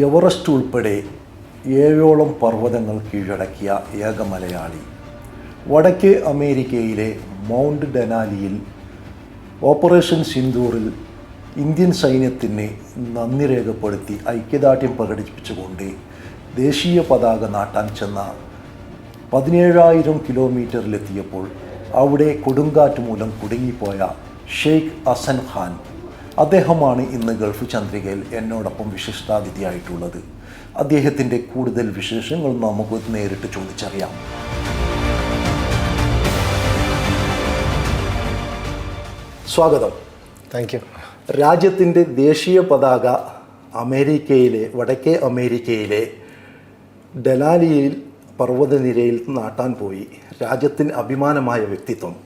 Everest ഉൾപ്പെടെ ഏഴോളം പർവതങ്ങൾ കീഴടക്കിയ ഏക മലയാളി. വടക്കേ അമേരിക്കയിലെ മൗണ്ട് ഡെനാലിയിൽ ഓപ്പറേഷൻ സിന്ദൂറിൽ ഇന്ത്യൻ സൈന്യത്തിന് നന്ദി രേഖപ്പെടുത്തി ഐക്യദാർഢ്യം പ്രകടിപ്പിച്ചുകൊണ്ട് ദേശീയ പതാക നാട്ടാൻ ചെന്ന പതിനേഴായിരം കിലോമീറ്ററിലെത്തിയപ്പോൾ അവിടെ കൊടുങ്കാറ്റ് മൂലം കുടുങ്ങിപ്പോയ ഷെയ്ഖ് അസൻ ഖാൻ അദ്ദേഹമാണ് ഇന്ന് ഗൾഫ് ചന്ദ്രികയിൽ എന്നോടൊപ്പം വിശിഷ്ടാതിഥിയായിട്ടുള്ളത്. അദ്ദേഹത്തിന്റെ കൂടുതൽ വിശേഷങ്ങൾ നമുക്ക് നേരിട്ട് ചോദിച്ചറിയാം. സ്വാഗതം. താങ്ക് യു രാജ്യത്തിന്റെ ദേശീയ പതാക അമേരിക്കയിലെ വടക്കേ അമേരിക്കയിലെ ഡലാലിയിൽ പർവതനിരയിൽ നാട്ടാൻ പോയി. രാജ്യത്തിന് അഭിമാനമായ വ്യക്തിത്വം.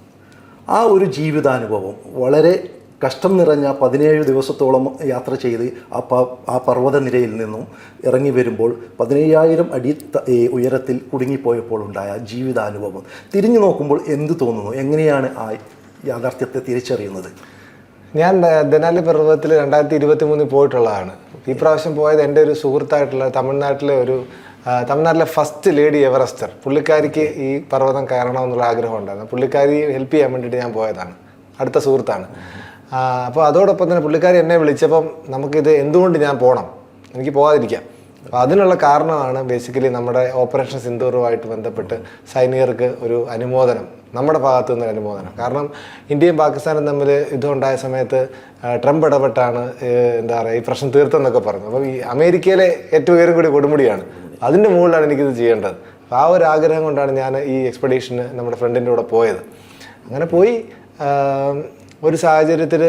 ആ ഒരു ജീവിതാനുഭവം വളരെ കഷ്ടം നിറഞ്ഞ പതിനേഴ് ദിവസത്തോളം യാത്ര ചെയ്ത് ആ പ ആ പർവതനിരയിൽ നിന്നും ഇറങ്ങി വരുമ്പോൾ പതിനയ്യായിരം അടി ഉയരത്തിൽ കുടുങ്ങിപ്പോയപ്പോൾ ഉണ്ടായ ജീവിതാനുഭവം. തിരിഞ്ഞു നോക്കുമ്പോൾ എന്ത് തോന്നുന്നു? എങ്ങനെയാണ് ആ യാഥാർത്ഥ്യത്തെ തിരിച്ചറിയുന്നത്? ഞാൻ ദനാലി പർവതത്തിൽ രണ്ടായിരത്തി ഇരുപത്തി മൂന്നിൽ പോയിട്ടുള്ളതാണ്. ഈ പ്രാവശ്യം പോയത് എന്റെ ഒരു സുഹൃത്തായിട്ടുള്ള തമിഴ്നാട്ടിലെ ഒരു തമിഴ്നാട്ടിലെ ഫസ്റ്റ് ലേഡി എവറസ്റ്റർ പുള്ളിക്കാരിക്ക് ഈ പർവതം കയറണമെന്നുള്ള ആഗ്രഹം ഉണ്ടായിരുന്നു. പുള്ളിക്കാരി ഹെൽപ്പ് ചെയ്യാൻ വേണ്ടിയിട്ട് ഞാൻ പോയതാണ്. അടുത്ത സുഹൃത്താണ്. അപ്പോൾ അതോടൊപ്പം തന്നെ പുള്ളിക്കാരി എന്നെ വിളിച്ചപ്പം നമുക്കിത് എന്തുകൊണ്ട് ഞാൻ പോകണം എനിക്ക് പോകാതിരിക്കാം. അപ്പോൾ അതിനുള്ള കാരണമാണ് ബേസിക്കലി നമ്മുടെ ഓപ്പറേഷൻ സിന്ദൂറുമായിട്ട് ബന്ധപ്പെട്ട് സൈനികർക്ക് ഒരു അനുമോദനം നമ്മുടെ ഭാഗത്തു നിന്ന് അനുമോദനം. കാരണം ഇന്ത്യയും പാകിസ്ഥാനും തമ്മിൽ യുദ്ധമുണ്ടായ സമയത്ത് ട്രംപ് ഇടപെട്ടാണ് എന്താ പറയുക ഈ പ്രശ്നം തീർത്തെന്നൊക്കെ പറഞ്ഞു. അപ്പോൾ ഈ അമേരിക്കയിലെ ഏറ്റവും ഉയരം കൂടി കൊടുമുടിയാണ്. അതിന്റെ മുകളിലാണ് എനിക്കിത് ചെയ്യേണ്ടത്. അപ്പോൾ ആ ഒരു ആഗ്രഹം കൊണ്ടാണ് ഞാൻ ഈ എക്സ്പെഡീഷന് നമ്മുടെ ഫ്രണ്ടിന്റെ കൂടെ പോയത്. അങ്ങനെ പോയി ഒരു സാഹചര്യത്തിൽ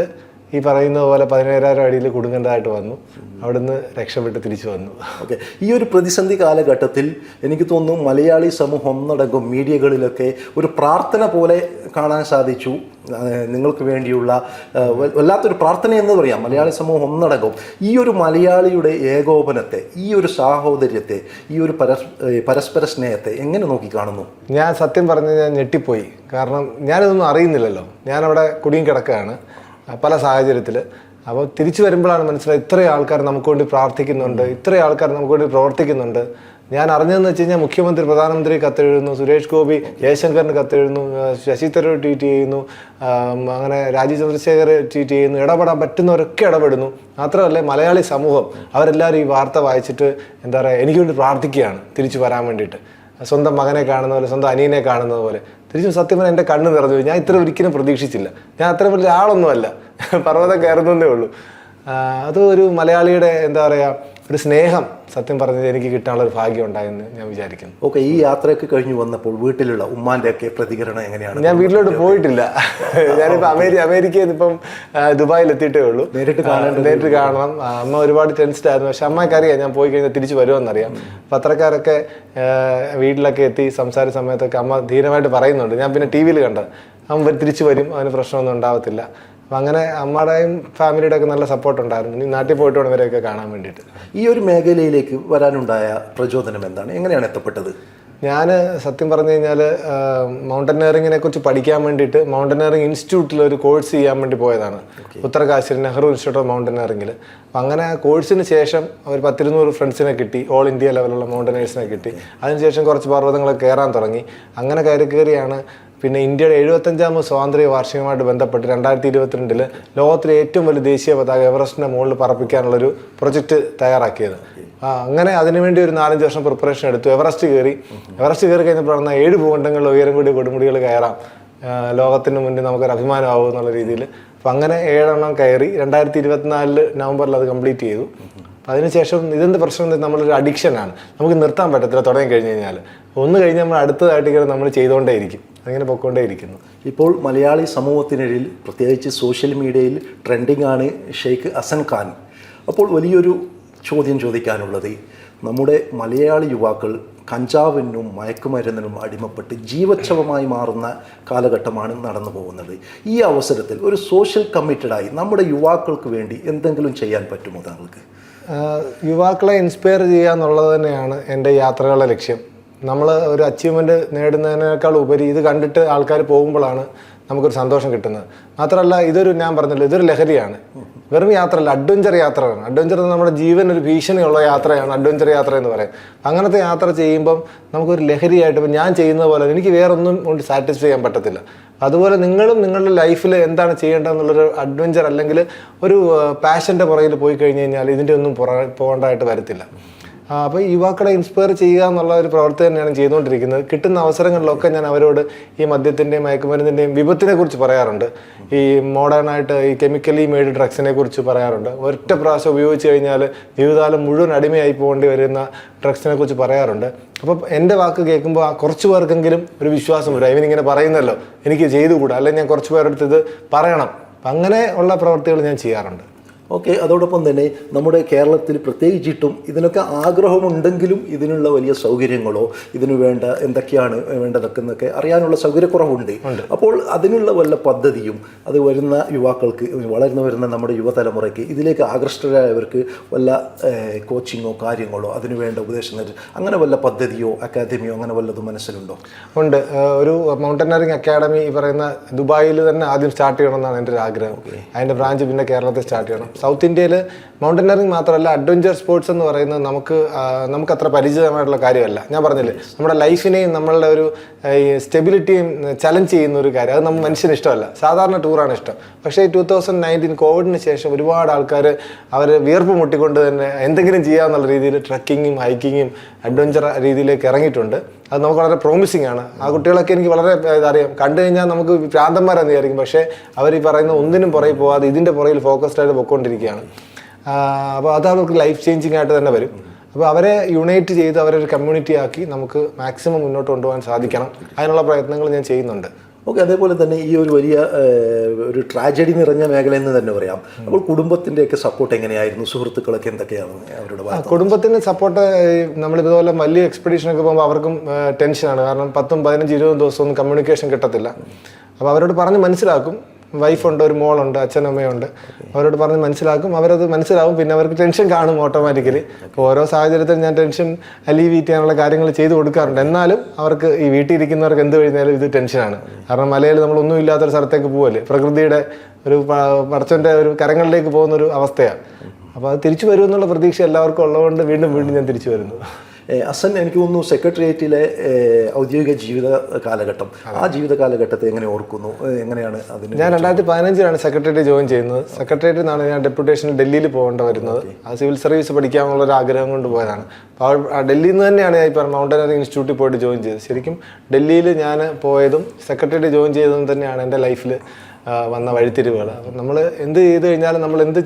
ഈ പറയുന്ന പോലെ പതിനേഴായിരം അടിയിൽ കുടുങ്ങേണ്ടതായിട്ട് വന്നു. അവിടുന്ന് രക്ഷപ്പെട്ട് തിരിച്ചു വന്നു. ഓക്കെ. ഈ ഒരു പ്രതിസന്ധി കാലഘട്ടത്തിൽ എനിക്ക് തോന്നുന്നു മലയാളി സമൂഹം ഒന്നടങ്കം മീഡിയകളിലൊക്കെ ഒരു പ്രാർത്ഥന പോലെ കാണാൻ സാധിച്ചു. നിങ്ങൾക്ക് വേണ്ടിയുള്ള വല്ലാത്തൊരു പ്രാർത്ഥന എന്ന് പറയാം. മലയാളി സമൂഹം ഒന്നടങ്കം. ഈ ഒരു മലയാളിയുടെ ഏകോപനത്തെ ഈ ഒരു സാഹോദര്യത്തെ ഈ ഒരു പരസ്പര സ്നേഹത്തെ എങ്ങനെ നോക്കിക്കാണുന്നു? ഞാൻ സത്യം പറഞ്ഞ് ഞാൻ ഞെട്ടിപ്പോയി. കാരണം ഞാനിതൊന്നും അറിയുന്നില്ലല്ലോ. ഞാനവിടെ കുടുങ്ങി കിടക്കുകയാണ്. പല സാഹചര്യത്തിൽ അപ്പോൾ തിരിച്ചു വരുമ്പോഴാണ് മനസ്സിലായത് ഇത്രയും ആൾക്കാർ നമുക്ക് വേണ്ടി പ്രാർത്ഥിക്കുന്നുണ്ട് ഇത്രയും ആൾക്കാർ നമുക്ക് വേണ്ടി പ്രവർത്തിക്കുന്നുണ്ട്. ഞാൻ അറിഞ്ഞതെന്ന് വെച്ച് കഴിഞ്ഞാൽ മുഖ്യമന്ത്രി പ്രധാനമന്ത്രി കത്തെഴുതുന്നു സുരേഷ് ഗോപി ജയശങ്കറിന് കത്തെഴുതുന്നു ശശി തരൂർ ട്വീറ്റ് ചെയ്യുന്നു അങ്ങനെ രാജീവ് ചന്ദ്രശേഖർ ട്വീറ്റ് ചെയ്യുന്നു ഇടപെടാൻ പറ്റുന്നവരൊക്കെ ഇടപെടുന്നു. മാത്രമല്ല മലയാളി സമൂഹം അവരെല്ലാവരും ഈ വാർത്ത വായിച്ചിട്ട് എന്താ പറയുക എനിക്ക് വേണ്ടി പ്രാർത്ഥിക്കുകയാണ് തിരിച്ചു വരാൻ വേണ്ടിയിട്ട്. സ്വന്തം മകനെ കാണുന്ന പോലെ സ്വന്തം അനിയനെ കാണുന്നത് പോലെ. തിരിച്ചും സത്യം പറഞ്ഞാൽ എന്റെ കണ്ണ് നിറഞ്ഞു ഞാൻ ഇത്ര ഒരിക്കലും പ്രതീക്ഷിച്ചില്ല. ഞാൻ അത്ര വലിയ ആളൊന്നുമല്ല. പർവതം കയറുന്നതേ ഉള്ളൂ. അത് ഒരു മലയാളിയുടെ എന്താ പറയുക ഒരു സ്നേഹം സത്യം പറഞ്ഞത് എനിക്ക് കിട്ടാനുള്ള ഒരു ഭാഗ്യം ഉണ്ടായെന്ന് ഞാൻ വിചാരിക്കുന്നു. ഓക്കെ ഈ യാത്രയൊക്കെ കഴിഞ്ഞു വന്നപ്പോൾ വീട്ടിലുള്ള ഉമ്മാന്റെ ഒക്കെ പ്രതികരണം എങ്ങനെയാണ്? ഞാൻ വീട്ടിലോട്ട് പോയിട്ടില്ല. ഞാനിപ്പോൾ അമേരി അമേരിക്കയിൽ ഇപ്പം ദുബായിൽ എത്തിയിട്ടേ ഉള്ളൂ. നേരിട്ട് കാണാൻ നേരിട്ട് കാണണം. അമ്മ ഒരുപാട് ടെൻസ്ഡ് ആയിരുന്നു. പക്ഷെ അമ്മയ്ക്ക് അറിയാം ഞാൻ പോയി കഴിഞ്ഞാൽ തിരിച്ചു വരുമെന്നറിയാം പത്രക്കാരൊക്കെ വീട്ടിലൊക്കെ എത്തി സംസാര സമയത്തൊക്കെ അമ്മ ധീരമായിട്ട് പറയുന്നുണ്ട്. ഞാൻ പിന്നെ ടി വിയിൽ കണ്ടത്. അവൻ തിരിച്ചു വരും. അവന് പ്രശ്നമൊന്നും ഉണ്ടാവത്തില്ല. അപ്പം അങ്ങനെ അമ്മയുടെയും ഫാമിലിയുടെ ഒക്കെ നല്ല സപ്പോർട്ട് ഉണ്ടായിരുന്നു. ഇനി നാട്ടിൽ പോയിട്ട് വേണവരെയൊക്കെ കാണാൻ വേണ്ടിയിട്ട്. ഈ ഒരു മേഖലയിലേക്ക് വരാനുണ്ടായ പ്രചോദനം എന്താണ്? എങ്ങനെയാണ് എത്തപ്പെട്ടത്? ഞാൻ സത്യം പറഞ്ഞു കഴിഞ്ഞാൽ മൗണ്ടനറിങ്ങിനെ കുറിച്ച് പഠിക്കാൻ വേണ്ടിയിട്ട് മൗണ്ടനറിങ് ഇൻസ്റ്റിറ്റ്യൂട്ടിൽ ഒരു കോഴ്സ് ചെയ്യാൻ വേണ്ടി പോയതാണ്. ഉത്തരകാശിയിൽ നെഹ്റു ഇൻസ്റ്റിറ്റ്യൂട്ട് ഓഫ് മൗണ്ടനറിങ്ങിൽ അപ്പം അങ്ങനെ കോഴ്സിന് ശേഷം ഒരു പത്തിരുന്നൂറ് ഫ്രണ്ട്സിനെ കിട്ടി. ഓൾ ഇന്ത്യ ലെവലുള്ള മൗണ്ടനേഴ്സിനെ കിട്ടി. അതിനുശേഷം കുറച്ച് പർവതങ്ങളൊക്കെ കയറാൻ തുടങ്ങി. അങ്ങനെ കയറി കയറിയാണ് പിന്നെ ഇന്ത്യയുടെ എഴുപത്തഞ്ചാമത് സ്വാതന്ത്ര്യ വാർഷികമായിട്ട് ബന്ധപ്പെട്ട് രണ്ടായിരത്തി ഇരുപത്തിരണ്ടിൽ ലോകത്തിലെ ഏറ്റവും വലിയ ദേശീയ പതാക എവറസ്റ്റിന്റെ മുകളിൽ പറപ്പിക്കാനുള്ളൊരു പ്രൊജക്റ്റ് തയ്യാറാക്കിയത്. അങ്ങനെ അതിനുവേണ്ടി ഒരു നാലഞ്ച് വർഷം പ്രിപ്പറേഷൻ എടുത്തു. എവറസ്റ്റ് കയറി. എവറസ്റ്റ് കയറി കഴിഞ്ഞപ്പോഴാണ് ഏഴ് ഭൂഖണ്ഡങ്ങളിൽ ഉയരം കൂടിയ കൊടുമുടികൾ കയറാം. ലോകത്തിന് മുന്നിൽ നമുക്കൊരു അഭിമാനമാവും എന്നുള്ള രീതിയിൽ അപ്പം അങ്ങനെ ഏഴെണ്ണം കയറി രണ്ടായിരത്തി ഇരുപത്തിനാലിൽ നവംബറിൽ അത് കംപ്ലീറ്റ് ചെയ്തു. അതിനുശേഷം ഇതെന്ത് പ്രശ്നം നമ്മളൊരു അഡിക്ഷനാണ് നമുക്ക് നിർത്താൻ പറ്റത്തില്ല തുടങ്ങി കഴിഞ്ഞ് കഴിഞ്ഞാൽ ഒന്ന് കഴിഞ്ഞ് നമ്മൾ അടുത്തതായിട്ട് ഇങ്ങനെ നമ്മൾ ചെയ്തുകൊണ്ടേയിരിക്കും അങ്ങനെ പോയിക്കൊണ്ടേയിരിക്കുന്നു. ഇപ്പോൾ മലയാളി സമൂഹത്തിനിടയിൽ പ്രത്യേകിച്ച് സോഷ്യൽ മീഡിയയിൽ ട്രെൻഡിങ് ആണ് ഷെയ്ഖ് അസൻ ഖാൻ. അപ്പോൾ വലിയൊരു ചോദ്യം ചോദിക്കാനുള്ളത് നമ്മുടെ മലയാളി യുവാക്കൾ കഞ്ചാവിനും മയക്കുമരുന്നിനും അടിമപ്പെട്ട് ജീവച്ഛവമായി മാറുന്ന കാലഘട്ടമാണ് നടന്നു പോകുന്നത്. ഈ അവസരത്തിൽ ഒരു സോഷ്യൽ കമ്മിറ്റഡായി നമ്മുടെ യുവാക്കൾക്ക് വേണ്ടി എന്തെങ്കിലും ചെയ്യാൻ പറ്റുമോ താങ്കൾക്ക്? യുവാക്കളെ ഇൻസ്പയർ ചെയ്യുക എന്നുള്ളത് തന്നെയാണ് എന്റെ യാത്രകളുടെ ലക്ഷ്യം. നമ്മൾ ഒരു അച്ചീവ്മെന്റ് നേടുന്നതിനേക്കാൾ ഉപരി ഇത് കണ്ടിട്ട് ആൾക്കാർ പോകുമ്പോഴാണ് നമുക്കൊരു സന്തോഷം കിട്ടുന്നത്. മാത്രമല്ല ഇതൊരു ഞാൻ പറഞ്ഞല്ലോ ഇതൊരു ലഹരിയാണ്. വെറും യാത്രയല്ല അഡ്വഞ്ചർ യാത്രയാണ്. അഡ്വഞ്ചർ നമ്മുടെ ജീവൻ ഒരു ഭീഷണിയുള്ള യാത്രയാണ് അഡ്വഞ്ചർ യാത്ര എന്ന് പറയും. അങ്ങനത്തെ യാത്ര ചെയ്യുമ്പം നമുക്കൊരു ലഹരിയായിട്ട് ഇപ്പം ഞാൻ ചെയ്യുന്ന പോലെ എനിക്ക് വേറൊന്നും കൊണ്ട് സാറ്റിസ്ഫൈ ചെയ്യാൻ പറ്റത്തില്ല. അതുപോലെ നിങ്ങളും നിങ്ങളുടെ ലൈഫിൽ എന്താണ് ചെയ്യേണ്ടതെന്നുള്ളൊരു അഡ്വഞ്ചർ അല്ലെങ്കിൽ ഒരു പാഷന്റെ പുറകിൽ പോയി കഴിഞ്ഞ് കഴിഞ്ഞാൽ ഇതിന്റെ ഒന്നും പുറ പോകേണ്ടതായിട്ട് വരത്തില്ല. അപ്പോൾ യുവാക്കളെ ഇൻസ്പയർ ചെയ്യുക എന്നുള്ള ഒരു പ്രവർത്തി തന്നെയാണ് ചെയ്തുകൊണ്ടിരിക്കുന്നത്. കിട്ടുന്ന അവസരങ്ങളിലൊക്കെ ഞാൻ അവരോട് ഈ മദ്യത്തിന്റെയും മയക്കുമരുന്നിന്റെയും വിപത്തിനെ കുറിച്ച് പറയാറുണ്ട്. ഈ മോഡേൺ ആയിട്ട് ഈ കെമിക്കലി മെയ്ഡ് ഡ്രഗ്സിനെ കുറിച്ച് പറയാറുണ്ട്. ഒറ്റ പ്രാവശ്യം ഉപയോഗിച്ച് കഴിഞ്ഞാൽ ജീവിതകാലം മുഴുവൻ അടിമയായി പോകേണ്ടി വരുന്ന ഡ്രഗ്സിനെ കുറിച്ച് പറയാറുണ്ട്. അപ്പം എന്റെ വാക്ക് കേൾക്കുമ്പോൾ ആ കുറച്ച് പേർക്കെങ്കിലും ഒരു വിശ്വാസം വരും. ഇവനിങ്ങനെ പറയുന്നല്ലോ. എനിക്ക് ചെയ്തുകൂടാ? അല്ലെങ്കിൽ ഞാൻ കുറച്ച് പേരെടുത്ത് ഇത് പറയണം. അങ്ങനെ ഉള്ള പ്രവൃത്തികൾ ഞാൻ ചെയ്യാറുണ്ട്. ഓക്കെ അതോടൊപ്പം തന്നെ നമ്മുടെ കേരളത്തിൽ പ്രത്യേകിച്ചിട്ടും ഇതിനൊക്കെ ആഗ്രഹമുണ്ടെങ്കിലും ഇതിനുള്ള വലിയ സൗകര്യങ്ങളോ ഇതിനു വേണ്ട എന്തൊക്കെയാണ് വേണ്ടതൊക്കെ എന്നൊക്കെ അറിയാനുള്ള സൗകര്യക്കുറവുണ്ട്. അപ്പോൾ അതിനുള്ള വല്ല പദ്ധതിയും അത് വരുന്ന യുവാക്കൾക്ക് വളർന്നു വരുന്ന നമ്മുടെ യുവതലമുറയ്ക്ക് ഇതിലേക്ക് ആകൃഷ്ടരായവർക്ക് വല്ല കോച്ചിങ്ങോ കാര്യങ്ങളോ അതിനു വേണ്ട ഉപദേശം അങ്ങനെ വല്ല പദ്ധതിയോ അക്കാദമിയോ അങ്ങനെ വല്ലതും മനസ്സിലുണ്ടോ? ഉണ്ട്. ഒരു മൗണ്ടനറിങ് അക്കാദമി ഈ പറയുന്ന ദുബായിൽ തന്നെ ആദ്യം സ്റ്റാർട്ട് ചെയ്യണം എന്നാണ് എന്റെ ഒരു ആഗ്രഹം. അതിന്റെ ബ്രാഞ്ച് പിന്നെ കേരളത്തിൽ സ്റ്റാർട്ട് ചെയ്യണം. സൗത്ത് ഇന്ത്യയിൽ മൗണ്ടനറിങ് മാത്രമല്ല അഡ്വഞ്ചർ സ്പോർട്സ് എന്ന് പറയുന്നത് നമുക്ക് നമുക്ക് അത്ര പരിചിതമായിട്ടുള്ള കാര്യമല്ല. ഞാൻ പറഞ്ഞില്ലേ നമ്മുടെ ലൈഫിനെയും നമ്മളുടെ ഒരു സ്റ്റെബിലിറ്റിയും ചലഞ്ച് ചെയ്യുന്ന ഒരു കാര്യം. അത് നമ്മൾ മനുഷ്യന് ഇഷ്ടമല്ല. സാധാരണ ടൂറാണ് ഇഷ്ടം. പക്ഷേ ടൂ തൗസൻഡ് നയന്റീൻ കോവിഡിന് ശേഷം ഒരുപാട് ആൾക്കാർ അവർ വിയർപ്പ് മുട്ടിക്കൊണ്ട് തന്നെ എന്തെങ്കിലും ചെയ്യാമെന്നുള്ള രീതിയിൽ ട്രക്കിങ്ങും ഹൈക്കിങ്ങും അഡ്വഞ്ചർ രീതിയിലേക്ക് ഇറങ്ങിയിട്ടുണ്ട്. അത് നമുക്ക് വളരെ പ്രോമിസിങ് ആണ്. ആ കുട്ടികളൊക്കെ എനിക്ക് വളരെ അറിയാം. കണ്ടു കഴിഞ്ഞാൽ നമുക്ക് ഭ്രാന്തന്മാരെന്ന് വിചാരിക്കും. പക്ഷേ അവർ ഈ പറയുന്ന ഒന്നിനും പുറകിൽ പോകാതെ ഇതിന്റെ പുറകിൽ ഫോക്കസ്ഡ് ആയിട്ട് പൊയ്ക്കൊണ്ടിരിക്കുകയാണ് അപ്പോൾ അത് അവർക്ക് ലൈഫ് ചേഞ്ചിങ് ആയിട്ട് തന്നെ വരും. അപ്പോൾ അവരെ യുണൈറ്റ് ചെയ്ത് അവരെ ഒരു കമ്മ്യൂണിറ്റി ആക്കി നമുക്ക് മാക്സിമം മുന്നോട്ട് കൊണ്ടുപോകാൻ സാധിക്കണം. അതിനുള്ള പ്രയത്നങ്ങൾ ഞാൻ ചെയ്യുന്നുണ്ട്. ഓക്കെ അതേപോലെ തന്നെ ഈ ഒരു വലിയ ഒരു ട്രാജഡി നിറഞ്ഞ മേഖല എന്ന് തന്നെ പറയാം. അപ്പോൾ കുടുംബത്തിന്റെയൊക്കെ സപ്പോർട്ട് എങ്ങനെയായിരുന്നു? സുഹൃത്തുക്കളൊക്കെ എന്തൊക്കെയാണ് അവരുടെ കുടുംബത്തിന്റെ സപ്പോർട്ട് നമ്മൾ ഇതുപോലെ വലിയ എക്സ്പെഡീഷനൊക്കെ പോകുമ്പോൾ അവർക്കും ടെൻഷനാണ് കാരണം പത്തും പതിനഞ്ച് ഇരുപതും ദിവസമൊന്നും കമ്മ്യൂണിക്കേഷൻ കിട്ടത്തില്ല. അപ്പോൾ അവരോട് പറഞ്ഞ് മനസ്സിലാക്കും. വൈഫുണ്ട് ഒരു മോളുണ്ട് അച്ഛനമ്മയുണ്ട്. അവരോട് പറഞ്ഞ് മനസ്സിലാക്കും. അവരത് മനസ്സിലാവും പിന്നെ അവർക്ക് ടെൻഷൻ കാണും ഓട്ടോമാറ്റിക്കലി അപ്പോൾ ഓരോ സാഹചര്യത്തിൽ ഞാൻ ടെൻഷൻ അലീവീറ്റ് ചെയ്യാനുള്ള കാര്യങ്ങൾ ചെയ്തു കൊടുക്കാറുണ്ട്. എന്നാലും അവർക്ക് ഈ വീട്ടിൽ ഇരിക്കുന്നവർക്ക് എന്ത് കഴിഞ്ഞാലും ഇത് ടെൻഷനാണ് കാരണം മലയിൽ നമ്മൾ ഒന്നും ഇല്ലാത്തൊരു സ്ഥലത്തേക്ക് പോവല്ലേ? പ്രകൃതിയുടെ ഒരു പടച്ചന്റെ ഒരു കരങ്ങളിലേക്ക് പോകുന്ന ഒരു അവസ്ഥയാണ്. അപ്പോൾ അത് തിരിച്ചു വരുമെന്നുള്ള പ്രതീക്ഷ എല്ലാവർക്കും ഉള്ളതുകൊണ്ട് വീണ്ടും വീണ്ടും ഞാൻ തിരിച്ചു വരുന്നു. അസൻ എനിക്ക് തോന്നുന്നു സെക്രട്ടേറിയറ്റിലെ ഔദ്യോഗിക ജീവിത കാലഘട്ടം. ആ ജീവിത കാലഘട്ടത്തെ എങ്ങനെ ഓർക്കുന്നു? എങ്ങനെയാണ് അതിന് ഞാൻ രണ്ടായിരത്തി പതിനഞ്ചിലാണ് സെക്രട്ടേറിയറ്റ് ജോയിൻ ചെയ്യുന്നത്. സെക്രട്ടേറിയറ്റിൽ നിന്നാണ് ഞാൻ ഡെപ്യൂട്ടേഷൻ ഡൽഹിയിൽ പോകേണ്ട വരുന്നത്. ആ സിവിൽ സർവീസ് പഠിക്കാനുള്ള ഒരു ആഗ്രഹം കൊണ്ട് പോയതാണ്. അപ്പോൾ ഡൽഹിയിൽ നിന്ന് തന്നെയാണ് ഞാൻ ഇപ്പോൾ മൗണ്ടനറിംഗ് ഇൻസ്റ്റിറ്റ്യൂട്ടിൽ പോയിട്ട് ജോയിൻ ചെയ്തത്. ശരിക്കും ഡൽഹിയിൽ ഞാൻ പോയതും സെക്രട്ടേറിയറ്റ് ജോയിൻ ചെയ്തതും തന്നെയാണ് എന്റെ ലൈഫിൽ വന്ന വഴിത്തിരിവുകൾ അപ്പം നമ്മൾ എന്ത് ചെയ്ത് കഴിഞ്ഞാലും നമ്മൾ എന്ത്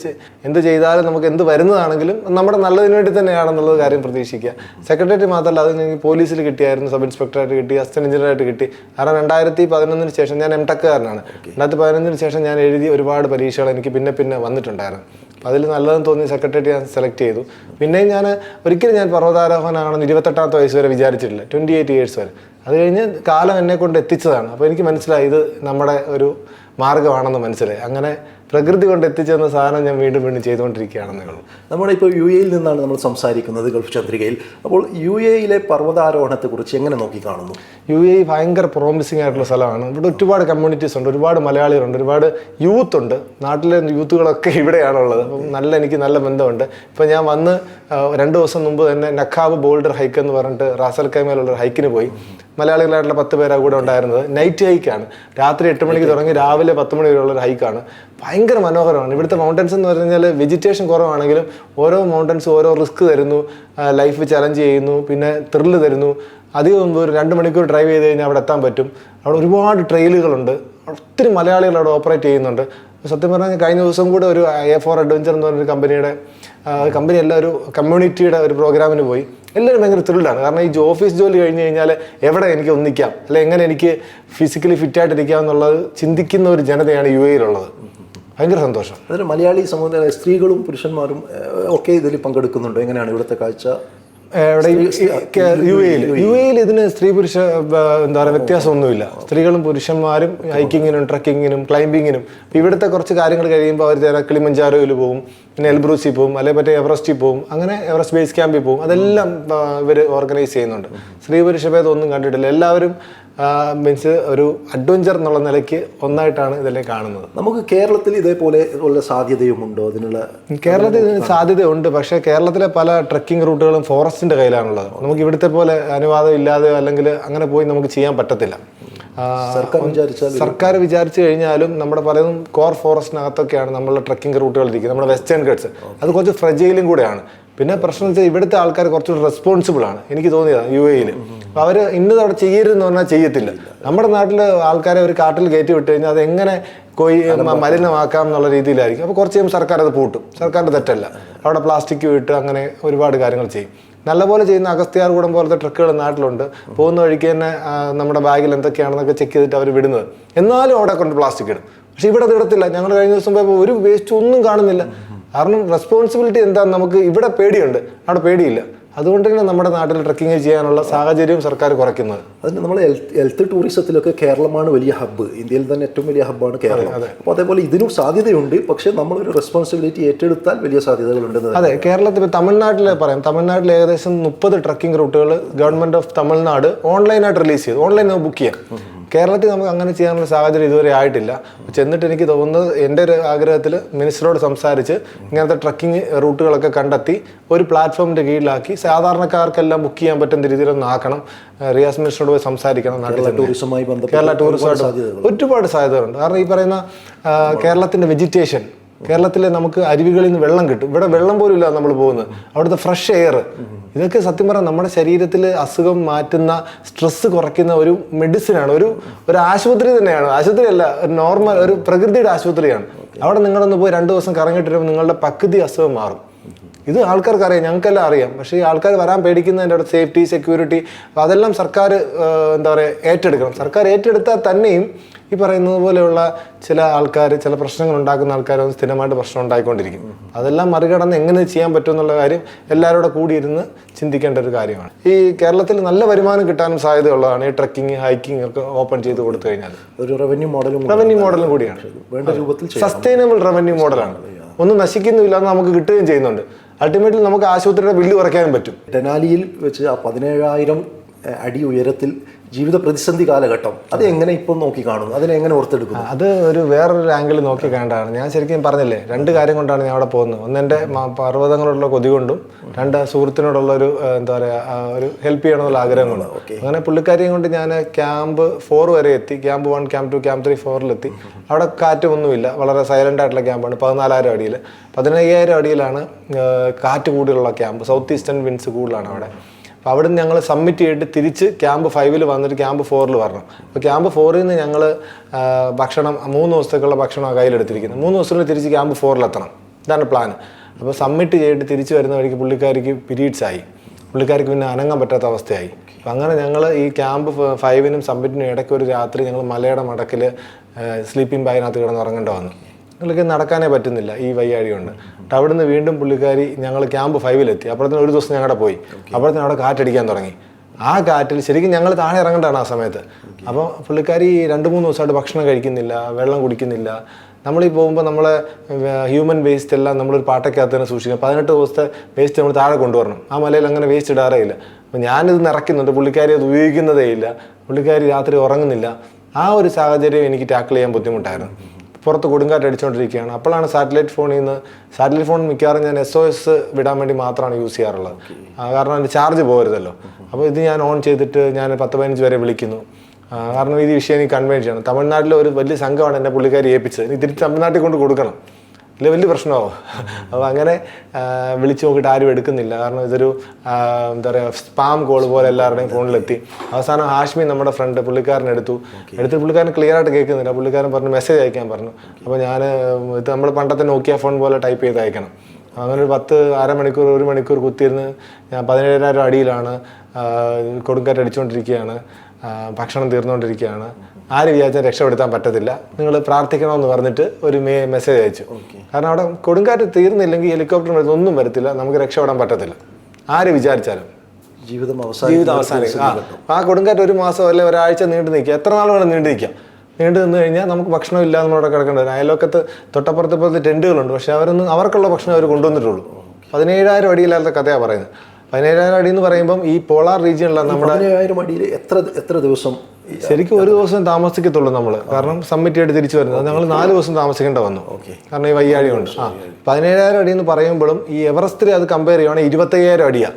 എന്ത് ചെയ്താലും നമുക്ക് എന്ത് വരുന്നതാണെങ്കിലും നമ്മുടെ നല്ലതിന് വേണ്ടി തന്നെയാണെന്നുള്ളത് കാര്യം പ്രതീക്ഷിക്കുക. സെക്രട്ടറി മാത്രമല്ല അത് ഞങ്ങൾക്ക് പോലീസിൽ കിട്ടിയായിരുന്നു സബ് ഇൻസ്പെക്ടറായിട്ട് കിട്ടി അസിസ്റ്റന്റ് എഞ്ചിനീയറായിട്ട് കിട്ടി. കാരണം രണ്ടായിരത്തി പതിനൊന്നിന് ശേഷം ഞാൻ എം ടെക്കുകാരനാണ് രണ്ടായിരത്തി പതിനൊന്നിന് ശേഷം ഞാൻ എഴുതിയ ഒരുപാട് പരീക്ഷകൾ എനിക്ക് പിന്നെ പിന്നെ വന്നിട്ടുണ്ടായിരുന്നു. അപ്പോൾ അതിൽ നല്ലതെന്ന് തോന്നി സെക്രട്ടറി ഞാൻ സെലക്ട് ചെയ്തു. പിന്നെയും ഞാൻ ഒരിക്കലും ഞാൻ പർവതാരോഹണമാണെന്ന് ഇരുപത്തെട്ടാമത്തെ വയസ്സ് വരെ വിചാരിച്ചിട്ടില്ല. ട്വന്റി എയ്റ്റ് ഇയേഴ്സ് വരെ. അത് കഴിഞ്ഞ് കാലം എന്നെ കൊണ്ട് എത്തിച്ചതാണ്. അപ്പോൾ എനിക്ക് മനസ്സിലായി ഇത് നമ്മുടെ ഒരു മാർഗമാണെന്ന് മനസ്സിലായി. അങ്ങനെ പ്രകൃതി കൊണ്ട് എത്തിച്ചെന്ന സാധനം ഞാൻ വീണ്ടും വീണ്ടും ചെയ്തുകൊണ്ടിരിക്കുകയാണെന്നേ ഉള്ളൂ. നമ്മളിപ്പോൾ യു എയിൽ നിന്നാണ് നമ്മൾ സംസാരിക്കുന്നത് ഗൾഫ് ചന്ദ്രികയിൽ. അപ്പോൾ യു എയിലെ പർവതാരോഹണത്തെക്കുറിച്ച് എങ്ങനെ നോക്കിക്കാണുന്നു യു എ ഭയങ്കര പ്രോമിസിംഗ് ആയിട്ടുള്ള സ്ഥലമാണ്. ഇവിടെ ഒരുപാട് കമ്മ്യൂണിറ്റീസ് ഉണ്ട് ഒരുപാട് മലയാളികളുണ്ട് ഒരുപാട് യൂത്ത് ഉണ്ട് നാട്ടിലെ യൂത്തുകളൊക്കെ ഇവിടെയാണുള്ളത്. അപ്പം നല്ല എനിക്ക് നല്ല ബന്ധമുണ്ട്. ഇപ്പം ഞാൻ വന്ന് രണ്ട് ദിവസം മുമ്പ് തന്നെ നഖാബ് ബോൾഡർ ഹൈക്ക് എന്ന് പറഞ്ഞിട്ട് റാസൽ കൈമേലുള്ള ഹൈക്കിന് പോയി. മലയാളികളായിട്ടുള്ള പത്ത് പേരാണ് കൂടെ ഉണ്ടായിരുന്നത്. നൈറ്റ് ഹൈക്കാണ് രാത്രി എട്ട് മണിക്ക് തുടങ്ങി രാവിലെ പത്ത് മണി വരെയുള്ള ഒരു ഹൈക്കാണ് ഭയങ്കര മനോഹരമാണ്. ഇവിടുത്തെ മൗണ്ടൻസ് എന്ന് പറഞ്ഞു കഴിഞ്ഞാൽ വെജിറ്റേഷൻ കുറവാണെങ്കിലും ഓരോ മൗണ്ടൻസ് ഓരോ റിസ്ക് തരുന്നു. ലൈഫ് ചലഞ്ച് ചെയ്യുന്നു. പിന്നെ ത്രില്ല് തരുന്നു. അധികം മുമ്പ് ഒരു രണ്ട് മണിക്കൂർ ഡ്രൈവ് ചെയ്ത് കഴിഞ്ഞാൽ അവിടെ എത്താൻ പറ്റും. അവിടെ ഒരുപാട് ട്രെയിലുകളുണ്ട് ഒത്തിരി മലയാളികൾ അവിടെ ഓപ്പറേറ്റ് ചെയ്യുന്നുണ്ട്. സത്യം പറഞ്ഞാൽ കഴിഞ്ഞ ദിവസം കൂടെ ഒരു എ ഫോർ അഡ്വഞ്ചർ എന്ന് പറഞ്ഞൊരു കമ്പനിയുടെ കമ്പനി അല്ല ഒരു കമ്മ്യൂണിറ്റിയുടെ ഒരു പ്രോഗ്രാമിന് പോയി. എല്ലാവരും ഭയങ്കര ത്രില്ലാണ് കാരണം ഈ ഓഫീസ് ജോലി കഴിഞ്ഞ് കഴിഞ്ഞാൽ എവിടെ എനിക്ക് ഒന്നിക്കാം? അല്ലെ എങ്ങനെ എനിക്ക് ഫിസിക്കലി ഫിറ്റായിട്ടിരിക്കാം എന്നുള്ളത് ചിന്തിക്കുന്ന ഒരു ജനതയാണ് യു എയിലുള്ളത് ഭയങ്കര സന്തോഷം. അതിന് മലയാളി സമുദായ സ്ത്രീകളും പുരുഷന്മാരും ഒക്കെ ഇതിൽ പങ്കെടുക്കുന്നുണ്ടോ. എങ്ങനെയാണ് ഇവിടുത്തെ കാഴ്ച? യു എയിൽ യു എയിൽ ഇതിന് സ്ത്രീ പുരുഷ എന്താ പറയുക വ്യത്യാസമൊന്നുമില്ല. സ്ത്രീകളും പുരുഷന്മാരും ഹൈക്കിങ്ങിനും ട്രക്കിങ്ങിനും ക്ലൈംബിങ്ങിനും ഇവിടുത്തെ കുറച്ച് കാര്യങ്ങൾ കഴിയുമ്പോൾ അവർ ചില കിളിമഞ്ചാരോയിൽ പോകും പിന്നെ എൽബ്രൂസിൽ പോകും അല്ലെങ്കിൽ മറ്റേ എവറസ്റ്റിൽ പോകും അങ്ങനെ എവറസ്റ്റ് ബേസ് ക്യാമ്പിൽ പോകും അതെല്ലാം ഇവർ ഓർഗനൈസ് ചെയ്യുന്നുണ്ട്. സ്ത്രീ പുരുഷ ഭേദം ഒന്നും കണ്ടിട്ടില്ല. എല്ലാവരും മീൻസ് ഒരു അഡ്വഞ്ചർ എന്നുള്ള നിലയ്ക്ക് ഒന്നായിട്ടാണ് ഇതിലെ കാണുന്നത്. നമുക്ക് കേരളത്തിൽ ഇതേപോലെ ഉള്ള സാധ്യതയുമുണ്ടോ? അതിനുള്ള കേരളത്തിൽ ഇതിന് സാധ്യതയുണ്ട്. പക്ഷേ കേരളത്തിലെ പല ട്രക്കിംഗ് റൂട്ടുകളും ഫോറസ്റ്റിന്റെ കയ്യിലാണുള്ളത്. നമുക്ക് ഇവിടുത്തെ പോലെ അനുവാദം ഇല്ലാതെ അല്ലെങ്കിൽ അങ്ങനെ പോയി നമുക്ക് ചെയ്യാൻ പറ്റത്തില്ല. സർക്കാർ വിചാരിച്ചാൽ സർക്കാർ വിചാരിച്ചു കഴിഞ്ഞാലും നമ്മുടെ പലതും കോർ ഫോറസ്റ്റിനകത്തൊക്കെയാണ് നമ്മളുടെ ട്രക്കിംഗ് റൂട്ടുകൾ ഇരിക്കുന്നത് നമ്മുടെ വെസ്റ്റേൺ ഗഡ്സ് അത് കുറച്ച് ഫ്രജയിലും കൂടെയാണ്. പിന്നെ പ്രശ്നം വെച്ചാൽ ഇവിടുത്തെ ആൾക്കാർ കുറച്ചുകൂടി റെസ്പോൺസിബിൾ ആണ്. എനിക്ക് തോന്നിയതാണ് യു എയിൽ അപ്പോൾ അവർ ഇന്നത് അവിടെ ചെയ്യരുതെന്ന് പറഞ്ഞാൽ ചെയ്യത്തില്ല. നമ്മുടെ നാട്ടിൽ ആൾക്കാരെ ഒരു കാട്ടിൽ കയറ്റി വിട്ട് കഴിഞ്ഞാൽ അത് എങ്ങനെ കൊയ് മലിനമാക്കാം എന്നുള്ള രീതിയിലായിരിക്കും. അപ്പോൾ കുറച്ച് കഴിയുമ്പോൾ സർക്കാർ അത് പൂട്ടും. സർക്കാരിന്റെ തെറ്റല്ല. അവിടെ പ്ലാസ്റ്റിക് വിട്ട് അങ്ങനെ ഒരുപാട് കാര്യങ്ങൾ ചെയ്യും. നല്ലപോലെ ചെയ്യുന്ന അഗസ്ത്യാർ കൂടം പോലത്തെ ട്രക്കുകൾ നാട്ടിലുണ്ട്. പോകുന്ന വഴിക്ക് തന്നെ നമ്മുടെ ബാഗിൽ എന്തൊക്കെയാണെന്നൊക്കെ ചെക്ക് ചെയ്തിട്ട് അവർ വിടുന്നത്. എന്നാലും അവിടെ കൊണ്ട് പ്ലാസ്റ്റിക് ഇടും. പക്ഷെ ഇവിടെ അത് ഇടത്തില്ല. ഞങ്ങൾ കഴിഞ്ഞ ദിവസം പോയപ്പോൾ ഒരു വേസ്റ്റ് ഒന്നും കാണുന്നില്ല. കാരണം റെസ്പോൺസിബിലിറ്റി എന്താ നമുക്ക് ഇവിടെ പേടിയുണ്ട്. അവിടെ പേടിയില്ല. അതുകൊണ്ട് തന്നെ നമ്മുടെ നാട്ടിൽ ട്രക്കിംഗ് ചെയ്യാനുള്ള സാഹചര്യം സർക്കാർ കുറയ്ക്കുന്നത്. അതിന് നമ്മൾ ഹെൽത്ത് ടൂറിസത്തിലൊക്കെ കേരളമാണ് വലിയ ഹബ്ബ് ഇന്ത്യയിൽ തന്നെ ഏറ്റവും വലിയ ഹബ്ബാണ് കേരളം. അപ്പോൾ അതേപോലെ ഇതിനും സാധ്യതയുണ്ട്. പക്ഷേ നമ്മളൊരു റെസ്പോൺസിബിലിറ്റി ഏറ്റെടുത്താൽ വലിയ സാധ്യതകളുണ്ട് അതെ കേരളത്തിൽ തമിഴ്നാട്ടിൽ പറയാം. തമിഴ്നാട്ടിൽ ഏകദേശം മുപ്പത് ട്രക്കിംഗ് റൂട്ടുകൾ ഗവൺമെന്റ് ഓഫ് തമിഴ്നാട് ഓൺലൈനായിട്ട് റിലീസ് ചെയ്തു. ഓൺലൈൻ ബുക്ക് ചെയ്യാം കേരളത്തിൽ നമുക്ക് അങ്ങനെ ചെയ്യാനുള്ള സാഹചര്യം ഇതുവരെ ആയിട്ടില്ല. ചെന്നിട്ട് എനിക്ക് തോന്നുന്നത് എന്റെ ഒരു ആഗ്രഹത്തിൽ മിനിസ്റ്ററോട് സംസാരിച്ച് ഇങ്ങനത്തെ ട്രക്കിംഗ് റൂട്ടുകളൊക്കെ കണ്ടെത്തി ഒരു പ്ലാറ്റ്ഫോമിന്റെ കീഴിലാക്കി സാധാരണക്കാർക്കെല്ലാം ബുക്ക് ചെയ്യാൻ പറ്റുന്ന രീതിയിലൊന്ന് ആക്കണം. റിയാസ് മിനിസ്റ്ററോട് പോയി സംസാരിക്കണം. ടൂറിസവുമായി ബന്ധപ്പെട്ട് കേരള ടൂറിസമായിട്ട് ഒരുപാട് സാധ്യതകളുണ്ട്. കാരണം ഈ പറയുന്ന കേരളത്തിന്റെ വെജിറ്റേഷൻ കേരളത്തിലെ നമുക്ക് അരുവികളിൽ നിന്ന് വെള്ളം കിട്ടും. ഇവിടെ വെള്ളം പോലും ഇല്ല നമ്മൾ പോകുന്നത്. അവിടുത്തെ ഫ്രഷ് എയർ ഇതൊക്കെ സത്യം പറഞ്ഞാൽ നമ്മുടെ ശരീരത്തിൽ അസുഖം മാറ്റുന്ന സ്ട്രെസ് കുറയ്ക്കുന്ന ഒരു മെഡിസിനാണ്. ഒരു ഒരു ആശുപത്രി തന്നെയാണ്. ആശുപത്രി അല്ല നോർമൽ ഒരു പ്രകൃതിയുടെ ആശുപത്രിയാണ്. അവിടെ നിങ്ങളൊന്ന് പോയി രണ്ട് ദിവസം കറങ്ങിയിട്ട് വരുമ്പോൾ നിങ്ങളുടെ പകുതി അസുഖം മാറും. ഇത് ആൾക്കാർക്ക് അറിയാം ഞങ്ങൾക്കെല്ലാം അറിയാം. പക്ഷേ ഈ ആൾക്കാർ വരാൻ പേടിക്കുന്നതിന്റെ അവിടെ സേഫ്റ്റി സെക്യൂരിറ്റി അതെല്ലാം സർക്കാർ എന്താ പറയുക ഏറ്റെടുക്കണം. സർക്കാർ ഏറ്റെടുത്താൽ തന്നെയും ഈ പറയുന്നത് പോലെയുള്ള ചില ആൾക്കാർ ചില പ്രശ്നങ്ങൾ ഉണ്ടാക്കുന്ന ആൾക്കാരും സ്ഥിരമായിട്ട് പ്രശ്നം ഉണ്ടായിക്കൊണ്ടിരിക്കും. അതെല്ലാം മറികടന്ന് എങ്ങനെ ചെയ്യാൻ പറ്റും എന്നുള്ള കാര്യം എല്ലാവരോടും കൂടിയിരുന്ന് ചിന്തിക്കേണ്ട ഒരു കാര്യമാണ്. ഈ കേരളത്തിൽ നല്ല വരുമാനം കിട്ടാനും സാധ്യതയുള്ളതാണ് ഈ ട്രക്കിംഗ് ഹൈക്കിംഗ് ഒക്കെ ഓപ്പൺ ചെയ്ത് കൊടുത്തു കഴിഞ്ഞാൽ ഒരു റവന്യൂ മോഡലും റവന്യൂ മോഡലും കൂടിയാണ്. വേണ്ട രൂപത്തിൽ സസ്റ്റൈനബിൾ റവന്യൂ മോഡലാണ് ഒന്നും നശിക്കുന്നില്ല എന്ന് നമുക്ക് കിട്ടുകയും ചെയ്യുന്നുണ്ട്. അൾട്ടിമേറ്റ്ലി നമുക്ക് ആശുപത്രിയുടെ ബില്ല് കുറയ്ക്കാനും പറ്റും. ഡെനാലിയിൽ വെച്ച് ആ പതിനേഴായിരം അടി ഉയരത്തിൽ ജീവിത പ്രതിസന്ധി കാലഘട്ടം. അത് എങ്ങനെ ഇപ്പം നോക്കി കാണുന്നു? അതിനെ എങ്ങനെ ഓർത്തെടുക്കുന്നു? അത് ഒരു വേറൊരു ആംഗിൾ നോക്കി കാണേണ്ടതാണ്. ഞാൻ ശരിക്കും പറഞ്ഞില്ലേ രണ്ട് കാര്യം കൊണ്ടാണ് ഞാൻ അവിടെ പോകുന്നത്. ഒന്ന് എന്റെ പർവതങ്ങളുള്ള പർവതങ്ങളോടുള്ള കൊതി കൊണ്ടും രണ്ട് സുഹൃത്തിനോടുള്ള ഒരു എന്താ പറയുക ഒരു ഹെൽപ്പ് ചെയ്യണമെന്നുള്ള ആഗ്രഹം കൊണ്ടും. അങ്ങനെ പുള്ളിക്കാരിയും കൊണ്ട് ഞാൻ ക്യാമ്പ് ഫോർ വരെ എത്തി. Camp one camp two camp three ഫോറിലെത്തി അവിടെ കാറ്റൊന്നുമില്ല വളരെ സൈലന്റ് ആയിട്ടുള്ള ക്യാമ്പാണ്. പതിനാലായിരം അടിയിൽ പതിനയ്യായിരം അടിയിലാണ് കാറ്റ് കൂടുതലുള്ള ക്യാമ്പ്. സൗത്ത് ഈസ്റ്റേൺ വിൻസ് കൂടുതലാണ് അവിടെ. അപ്പോൾ അവിടെ നിന്ന് ഞങ്ങൾ സബ്മിറ്റ് ചെയ്തിട്ട് തിരിച്ച് ക്യാമ്പ് ഫൈവിൽ വന്നിട്ട് ക്യാമ്പ് ഫോറിൽ വരണം. അപ്പോൾ ക്യാമ്പ് ഫോറിൽ നിന്ന് ഞങ്ങൾ ഭക്ഷണം മൂന്ന് ദിവസത്തേക്കുള്ള ഭക്ഷണം കയ്യിലെടുത്തിരിക്കുന്നത് മൂന്ന് ദിവസത്തിൽ തിരിച്ച് ക്യാമ്പ് ഫോറിലെത്തണം ഇതാണ് പ്ലാൻ അപ്പോൾ സബ്മിറ്റ് ചെയ്തിട്ട് തിരിച്ച് വരുന്ന വഴിക്ക് പുള്ളിക്കാരിക്ക് പീരീഡ്സ് ആയി. പുള്ളിക്കാർക്ക് പിന്നെ അനങ്ങാൻ പറ്റാത്ത അവസ്ഥയായി. അപ്പം അങ്ങനെ ഞങ്ങൾ ഈ ക്യാമ്പ് ഫൈവിനും സബ്മിറ്റിനും ഇടയ്ക്ക് ഒരു രാത്രി ഞങ്ങൾ മലയുടെ മടക്കിൽ സ്ലീപ്പിംഗ് ബാഗിനകത്ത് കിടന്ന് ഉറങ്ങേണ്ട വന്നു. ഞങ്ങൾക്ക് നടക്കാനേ പറ്റുന്നില്ല ഈ വയ്യാഴി കൊണ്ട്. എന്നിട്ട് അവിടുന്ന് വീണ്ടും പുള്ളിക്കാരി ഞങ്ങൾ ക്യാമ്പ് ഫൈവിലെത്തി. അപ്പോഴത്തേന് ഒരു ദിവസം ഞങ്ങളുടെ പോയി. അപ്പോഴത്തേന് അവിടെ കാറ്റടിക്കാൻ തുടങ്ങി. ആ കാറ്റിൽ ശരിക്കും ഞങ്ങൾ താഴെ ഇറങ്ങേണ്ടതാണ് ആ സമയത്ത്. അപ്പോൾ പുള്ളിക്കാരി രണ്ട് മൂന്ന് ദിവസമായിട്ട് ഭക്ഷണം കഴിക്കുന്നില്ല വെള്ളം കുടിക്കുന്നില്ല. നമ്മളീ പോകുമ്പോൾ നമ്മളെ ഹ്യൂമൻ വേസ്റ്റ് എല്ലാം നമ്മളൊരു പാട്ടയ്ക്കകത്ത് തന്നെ സൂക്ഷിക്കണം. പതിനെട്ട് ദിവസത്തെ വേസ്റ്റ് നമ്മൾ താഴെ കൊണ്ടുവരണം. ആ മലയിൽ അങ്ങനെ വേസ്റ്റ് ഇടാറേ ഇല്ല. അപ്പോൾ ഞാനിത് നിറയ്ക്കുന്നുണ്ട് പുള്ളിക്കാരി അത് ഉപയോഗിക്കുന്നതേ ഇല്ല. പുള്ളിക്കാരി രാത്രി ഉറങ്ങുന്നില്ല. ആ ഒരു സാഹചര്യം എനിക്ക് ടാക്കിൾ ചെയ്യാൻ ബുദ്ധിമുട്ടായിരുന്നു. പുറത്ത് കൊടുങ്കാറ്റ് അടിച്ചുകൊണ്ടിരിക്കുകയാണ്. അപ്പോഴാണ് സാറ്റലൈറ്റ് ഫോണിൽ നിന്ന് സാറ്റലൈറ്റ് ഫോൺ മിക്കവാറും ഞാൻ എസ് ഒ എസ് വിടാൻ വേണ്ടി മാത്രമാണ് യൂസ് ചെയ്യാറുള്ളത്. കാരണം അതിന്റെ ചാർജ് പോകരുതല്ലോ അപ്പോൾ ഇത് ഞാൻ ഓൺ ചെയ്തിട്ട് ഞാൻ പത്ത് പതിനഞ്ച് വരെ വിളിക്കുന്നു. കാരണം ഈ വിഷയം എനിക്ക് കൺവേ ചെയ്യണം. തമിഴ്നാട്ടിലെ ഒരു വലിയ സംഘമാണ് എന്നെ പുള്ളിക്കാരി ഏൽപ്പിച്ചത്. എനിക്ക് തിരിച്ച് തമിഴ്നാട്ടിൽ കൊണ്ട് കൊടുക്കണം. ഇല്ല വലിയ പ്രശ്നമാവും. അപ്പോൾ അങ്ങനെ വിളിച്ച് നോക്കിയിട്ട് ആരും എടുക്കുന്നില്ല. കാരണം ഇതൊരു എന്താ പറയുക സ്പാം കോൾ പോലെ എല്ലാവരുടെയും ഫോണിലെത്തി. അവസാനം ഹാഷ്മി നമ്മുടെ ഫ്രണ്ട് പുള്ളിക്കാരൻ എടുത്തു. എടുത്ത് പുള്ളിക്കാരൻ ക്ലിയർ ആയിട്ട് കേൾക്കുന്നില്ല. പുള്ളിക്കാരൻ പറഞ്ഞു മെസ്സേജ് അയക്കാൻ പറഞ്ഞു. അപ്പോൾ ഞാൻ ഇത് നമ്മൾ പണ്ടത്തെ നോക്കിയ ഫോൺ പോലെ ടൈപ്പ് ചെയ്ത് അയക്കണം. അങ്ങനെ ഒരു പത്ത് അരമണിക്കൂർ ഒരു മണിക്കൂർ കുത്തിയിരുന്ന് ഞാൻ പതിനേഴായിരം അടിയിലാണ് കൊടുങ്കാറ്റ് അടിച്ചുകൊണ്ടിരിക്കുകയാണ് ഭക്ഷണം തീർന്നുകൊണ്ടിരിക്കുകയാണ് ആര് വിചാരിച്ചാൽ രക്ഷപ്പെടുത്താൻ പറ്റത്തില്ല. നിങ്ങൾ പ്രാർത്ഥിക്കണമെന്ന് പറഞ്ഞിട്ട് ഒരു മേ മെസ്സേജ് അയച്ചു. കാരണം അവിടെ കൊടുങ്കാറ്റ് തീർന്നില്ലെങ്കിൽ ഹെലികോപ്റ്റർ വരുന്ന ഒന്നും വരത്തില്ല. നമുക്ക് രക്ഷപ്പെടാൻ പറ്റത്തില്ല. ആര് വിചാരിച്ചാലും. ജീവിതം ജീവിതം അവസാനം അവസാനിക്കും. ആ കൊടുങ്കാറ്റ് ഒരു മാസം അല്ലെ ഒരാഴ്ച നീണ്ടു നിൽക്കുക. എത്ര നാൾ വേണം നീണ്ടു നിൽക്കാം നീണ്ടു നിന്ന് കഴിഞ്ഞാൽ നമുക്ക് ഭക്ഷണം ഇല്ല നമ്മളവിടെ കിടക്കേണ്ടി വരും. അയലോക്കത്ത് തൊട്ടപ്പുറത്ത് പോലത്തെ ടെന്റുകളുണ്ട് പക്ഷെ അവരൊന്നും അവർക്കുള്ള ഭക്ഷണം അവർ കൊണ്ടുവന്നിട്ടുള്ളൂ. പതിനേഴായിരം അടിയില്ലാത്ത കഥയാണ് പറയുന്നത്. പതിനേഴായിരം അടി എന്ന് പറയുമ്പം ഈ പോളാർ റീജിയനിലാണ് നമ്മുടെ പതിനേഴായിരം അടിയിൽ എത്ര എത്ര ദിവസം ശരിക്കും ഒരു ദിവസം താമസിക്കത്തുള്ളൂ നമ്മൾ കാരണം സബ്മിറ്റ് ചെയ്ത് തിരിച്ചു വരുന്നത്. ഞങ്ങൾ നാല് ദിവസം താമസിക്കേണ്ട വന്നു. കാരണം ഈ വയ്യാഴി കൊണ്ട്. ആ പതിനേഴായിരം അടി എന്ന് പറയുമ്പോഴും ഈ എവറസ്റ്റിൽ അത് കമ്പയർ ചെയ്യുവാണെങ്കിൽ ഇരുപത്തയ്യായിരം അടിയാ.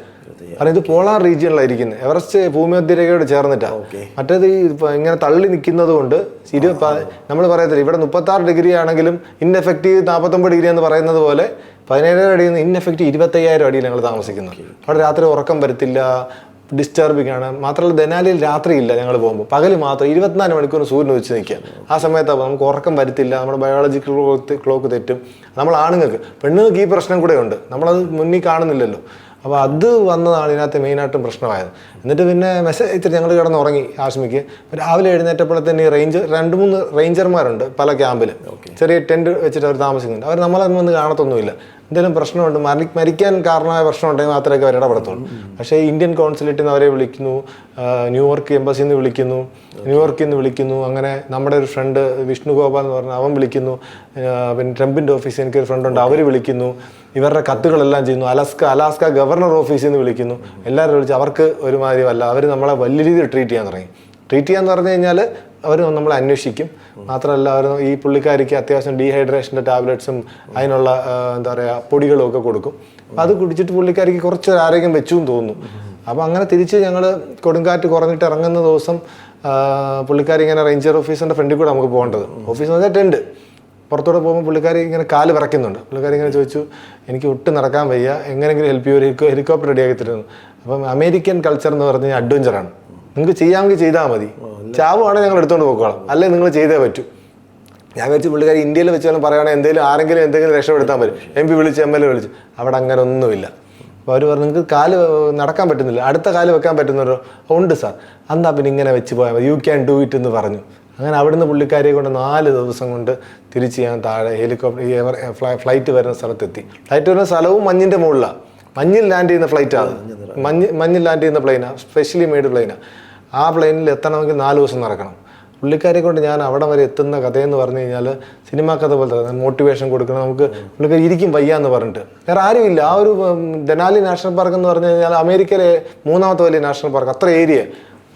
കാരണം ഇത് പോളാർ റീജിയനിലാണ് ഇരിക്കുന്നത് എവറസ്റ്റ് ഭൂമധ്യരേഖയോട് ചേർന്നിട്ടാണ് മറ്റേത് ഈ ഇങ്ങനെ തള്ളി നിൽക്കുന്നത് കൊണ്ട് നമ്മൾ പറയത്തില്ല ഇവിടെ മുപ്പത്തി ആറ് ഡിഗ്രി ആണെങ്കിലും ഇൻഎഫക്റ്റീവ് നാൽപ്പത്തൊമ്പത് ഡിഗ്രി എന്ന് പറയുന്നത് പോലെ പതിനേഴായിരം അടിയിൽ നിന്ന് ഇൻഎഫക്റ്റീവ് ഇരുപത്തയ്യായിരം അടിയിൽ ഞങ്ങൾ താമസിക്കുന്നു. അവിടെ രാത്രി ഉറക്കം വരത്തില്ല ഡിസ്റ്റർബിംഗ് ആണ്. മാത്രമല്ല ദനാലിയിൽ രാത്രിയില്ല ഞങ്ങൾ പോകുമ്പോൾ. പകൽ മാത്രം ഇരുപത്തിനാല് മണിക്കൂർ സൂര്യൻ വെച്ച് നിൽക്കുക ആ സമയത്താണ് നമുക്ക് ഉറക്കം വരത്തില്ല നമ്മുടെ ബയോളജിക്കൽ ക്ലോക്ക് തെറ്റും. നമ്മൾ ആണുങ്ങൾക്ക് പെണ്ണുങ്ങൾക്ക് ഈ പ്രശ്നം കൂടെ ഉണ്ട്. നമ്മളത് മുന്നിൽ കാണുന്നില്ലല്ലോ. അപ്പോൾ അത് വന്നതാണ് ഇതിനകത്ത് മെയിനായിട്ടും പ്രശ്നമായത്. എന്നിട്ട് പിന്നെ മെസ്സേജ് അയച്ചിട്ട് ഞങ്ങൾ കിടന്ന് ഉറങ്ങി ആശ്മിക്ക് രാവിലെ എഴുന്നേറ്റപ്പോഴത്തേന് ഈ റേഞ്ചർ രണ്ട് മൂന്ന് റേഞ്ചർമാരുണ്ട് പല ക്യാമ്പിൽ ചെറിയ ടെന്റ് വെച്ചിട്ട് അവർ താമസിക്കുന്നുണ്ട്. അവർ നമ്മളൊന്നും വന്ന് കാണത്തൊന്നുമില്ല. എന്തെങ്കിലും പ്രശ്നമുണ്ട് മരി മരിക്കാൻ കാരണമായ പ്രശ്നം ഉണ്ടെങ്കിൽ മാത്രമേ അവർ ഇടപെടത്തുള്ളൂ പക്ഷേ ഇന്ത്യൻ കോൺസുലേറ്റിൽ നിന്ന് അവരെ വിളിക്കുന്നു ന്യൂയോർക്ക് എംബസിയിൽ നിന്ന് വിളിക്കുന്നു ന്യൂയോർക്കിൽ നിന്ന് വിളിക്കുന്നു അങ്ങനെ നമ്മുടെ ഒരു ഫ്രണ്ട് വിഷ്ണു ഗോപാൽ എന്ന് പറഞ്ഞ അവൻ വിളിക്കുന്നു പിന്നെ ട്രംപിന്റെ ഓഫീസിൽ എനിക്കൊരു ഫ്രണ്ട് ഉണ്ട് അവർ വിളിക്കുന്നു ഇവരുടെ കത്തുകളെല്ലാം ചെയ്യുന്നു അലാസ്ക അലാസ്ക ഗവർണർ ഓഫീസിൽ നിന്ന് വിളിക്കുന്നു എല്ലാവരും വിളിച്ച് അവർക്ക് ഒരുമാതിരി അല്ല അവർ നമ്മളെ വലിയ രീതിയിൽ ട്രീറ്റ് ചെയ്യാൻ തുടങ്ങി. ട്രീറ്റ് ചെയ്യാന്ന് പറഞ്ഞു കഴിഞ്ഞാൽ അവർ നമ്മളെ അന്വേഷിക്കും. മാത്രമല്ല അവർ ഈ പുള്ളിക്കാരിക്ക് അത്യാവശ്യം ഡീഹൈഡ്രേഷന്റെ ടാബ്ലറ്റ്സും അതിനുള്ള എന്താ പറയുക പൊടികളും ഒക്കെ കൊടുക്കും. അപ്പം അത് കുടിച്ചിട്ട് പുള്ളിക്കാരിക്ക് കുറച്ചൊരു ആരോഗ്യം വെച്ചു തോന്നുന്നു. അപ്പോൾ അങ്ങനെ തിരിച്ച് ഞങ്ങൾ കൊടുങ്കാറ്റ് കുറഞ്ഞിട്ട് ഇറങ്ങുന്ന ദിവസം പുള്ളിക്കാരി ഇങ്ങനെ റേഞ്ചർ ഓഫീസിന്റെ ഫ്രണ്ടിൽ കൂടെ നമുക്ക് പോകേണ്ടത്. ഓഫീസ് എന്ന് പറഞ്ഞാൽ ടെന്റ് പുറത്തോടെ പോകുമ്പോൾ പുള്ളിക്കാരി ഇങ്ങനെ കാൽ വിറയ്ക്കുന്നുണ്ട്. പുള്ളിക്കാരി ഇങ്ങനെ ചോദിച്ചു എനിക്ക് ഒട്ടും നടക്കാൻ വയ്യ. എങ്ങനെയെങ്കിലും ഹെൽപ്പ് ചെയ്യുമോ ഒരു ഹെലികോപ്റ്റർ റെഡിയാക്കി തരുന്നു അപ്പം അമേരിക്കൻ കൾച്ചർ എന്ന് പറഞ്ഞാൽ അഡ്വഞ്ചറാണ് നിങ്ങൾക്ക് ചെയ്യാമെങ്കിൽ ചെയ്താൽ മതി. ചാവുവാണെങ്കിൽ ഞങ്ങൾ എടുത്തുകൊണ്ട് പോയിക്കോളാം അല്ലെ നിങ്ങൾ ചെയ്തേ പറ്റൂ. ഞാൻ വെച്ച് പുള്ളിക്കാരി ഇന്ത്യയിൽ വെച്ചാലും പറയുകയാണെങ്കിൽ എന്തെങ്കിലും ആരെങ്കിലും എന്തെങ്കിലും രക്ഷപ്പെടുത്താൻ പറ്റും. എം പി വിളിച്ച് എം എൽ എ വിളിച്ച്. അവിടെ അങ്ങനെ ഒന്നുമില്ല. അപ്പോൾ അവർ പറഞ്ഞു നിങ്ങൾക്ക് കാൽ നടക്കാൻ പറ്റുന്നില്ല. അടുത്ത കാൽ വെക്കാൻ പറ്റുന്നവരോ ഉണ്ട് സാർ. അന്നാ പിന്നെ ഇങ്ങനെ വെച്ച് പോയാൽ മതി. യു ക്യാൻ ഡു ഇറ്റ് എന്ന് പറഞ്ഞു. അങ്ങനെ അവിടുന്ന് പുള്ളിക്കാരിയെ കൊണ്ട് നാല് ദിവസം കൊണ്ട് തിരിച്ച് ഞാൻ താഴെ ഹെലികോപ്റ്റർ ഫ്ലൈറ്റ് വരുന്ന സ്ഥലത്തെത്തി. ഫ്ലൈറ്റ് വരുന്ന സ്ഥലവും മഞ്ഞിന്റെ മുകളിലാണ് മഞ്ഞിൽ ലാൻഡ് ചെയ്യുന്ന ഫ്ലൈറ്റാണ്. മഞ്ഞ് മഞ്ഞിൽ ലാൻഡ് ചെയ്യുന്ന പ്ലെയിനാണ് സ്പെഷ്യലി മെയ്ഡ് പ്ലെയിനാണ് ആ പ്ലെയിനിൽ എത്തണമെങ്കിൽ നാല് ദിവസം നടക്കണം. പുള്ളിക്കാരെ കൊണ്ട് ഞാൻ അവിടെ വരെ എത്തുന്ന കഥയെന്ന് പറഞ്ഞു കഴിഞ്ഞാൽ സിനിമാ കഥ പോലത്തെ മോട്ടിവേഷൻ കൊടുക്കണം. നമുക്ക് പുള്ളിക്കാർ ഇരിക്കും വയ്യ എന്ന് പറഞ്ഞിട്ട്. വേറെ ആരുമില്ല. ആ ഒരു ദനാലി നാഷണൽ പാർക്ക് എന്ന് പറഞ്ഞു കഴിഞ്ഞാൽ അമേരിക്കയിലെ മൂന്നാമത്തെ വലിയ നാഷണൽ പാർക്ക് അത്ര ഏരിയ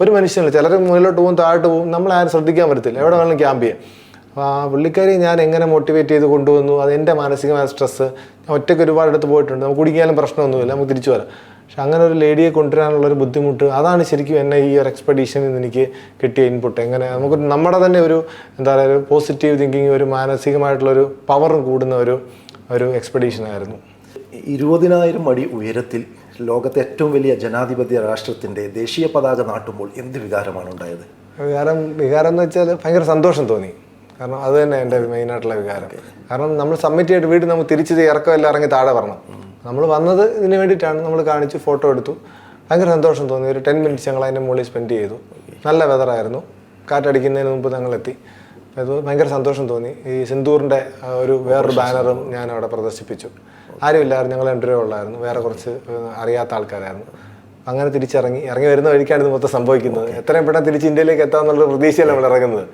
ഒരു മനുഷ്യനില്ല. ചിലർ മുകളിലോട്ട് പോകും താഴോട്ട് പോകും. നമ്മളാരും ശ്രദ്ധിക്കാൻ പറ്റത്തില്ല. എവിടെ വേണമെങ്കിലും ക്യാമ്പ് ചെയ്യാം. ആ പുള്ളിക്കാരി ഞാൻ എങ്ങനെ മോട്ടിവേറ്റ് ചെയ്ത് കൊണ്ടുവന്നു? അത് എന്റെ മാനസികമായ സ്ട്രെസ്സ് ഞാൻ ഒറ്റയ്ക്ക് ഒരുപാട് പോയിട്ടുണ്ട്. നമുക്ക് കുടിക്കാനും പ്രശ്നമൊന്നുമില്ല. നമുക്ക് തിരിച്ചു വരാം. പക്ഷെ അങ്ങനെ ഒരു ലേഡിയെ കൊണ്ടുവരാനുള്ള ഒരു ബുദ്ധിമുട്ട് അതാണ് ശരിക്കും എന്നെ ഈ ഒരു എക്സ്പെഡീഷനിൽ നിന്ന് എനിക്ക് കിട്ടിയ ഇൻപുട്ട് എങ്ങനെ നമുക്ക് നമ്മുടെ തന്നെ ഒരു എന്താ പറയുക ഒരു പോസിറ്റീവ് തിങ്കിങ് ഒരു മാനസികമായിട്ടുള്ളൊരു പവറും കൂടുന്ന ഒരു ഒരു എക്സ്പെഡീഷൻ ആയിരുന്നു. ഇരുപതിനായിരം അടി ഉയരത്തിൽ ലോകത്തെ ഏറ്റവും വലിയ ജനാധിപത്യ രാഷ്ട്രത്തിന്റെ ദേശീയ പതാക നാട്ടുമ്പോൾ എന്ത് വികാരമാണ് ഉണ്ടായത്? വികാരം വികാരം എന്ന് വെച്ചാൽ ഭയങ്കര സന്തോഷം തോന്നി. കാരണം അത് തന്നെ എന്റെ മെയിനായിട്ടുള്ള വികാരം. കാരണം നമ്മൾ സബ്മിറ്റ് ചെയ്തിട്ട് വീട്ടിൽ നമുക്ക് തിരിച്ച് ഇറക്കമെല്ലാം ഇറങ്ങി താഴെ വരണം. നമ്മൾ വന്നത് ഇതിന് വേണ്ടിയിട്ടാണ് നമ്മൾ കാണിച്ച് ഫോട്ടോ എടുത്തു. ഭയങ്കര സന്തോഷം തോന്നി. ഒരു ടെൻ മിനിറ്റ്സ് ഞങ്ങൾ അതിന്റെ മുകളിൽ സ്പെൻഡ് ചെയ്തു. നല്ല വെതറായിരുന്നു കാറ്റടിക്കുന്നതിന് മുമ്പ് ഞങ്ങളെത്തി. അത് ഭയങ്കര സന്തോഷം തോന്നി. ഈ സിന്ദൂറിന്റെ ഒരു വേറൊരു ബാനറും ഞാൻ അവിടെ പ്രദർശിപ്പിച്ചു. ആരുമില്ലായിരുന്നു ഞങ്ങൾ രണ്ടുപേരേ ഉള്ളായിരുന്നു. വേറെ കുറച്ച് അറിയാത്ത ആൾക്കാരായിരുന്നു. അങ്ങനെ തിരിച്ചിറങ്ങി. ഇറങ്ങി വരുന്ന വഴിക്കാണ് ഇത് മൊത്തം സംഭവിക്കുന്നത്. എത്രയും പെട്ടെന്ന് തിരിച്ച് ഇന്ത്യയിലേക്ക് എത്താമെന്നുള്ള പ്രതീക്ഷയല്ല നമ്മൾ ഇറങ്ങുന്നത്.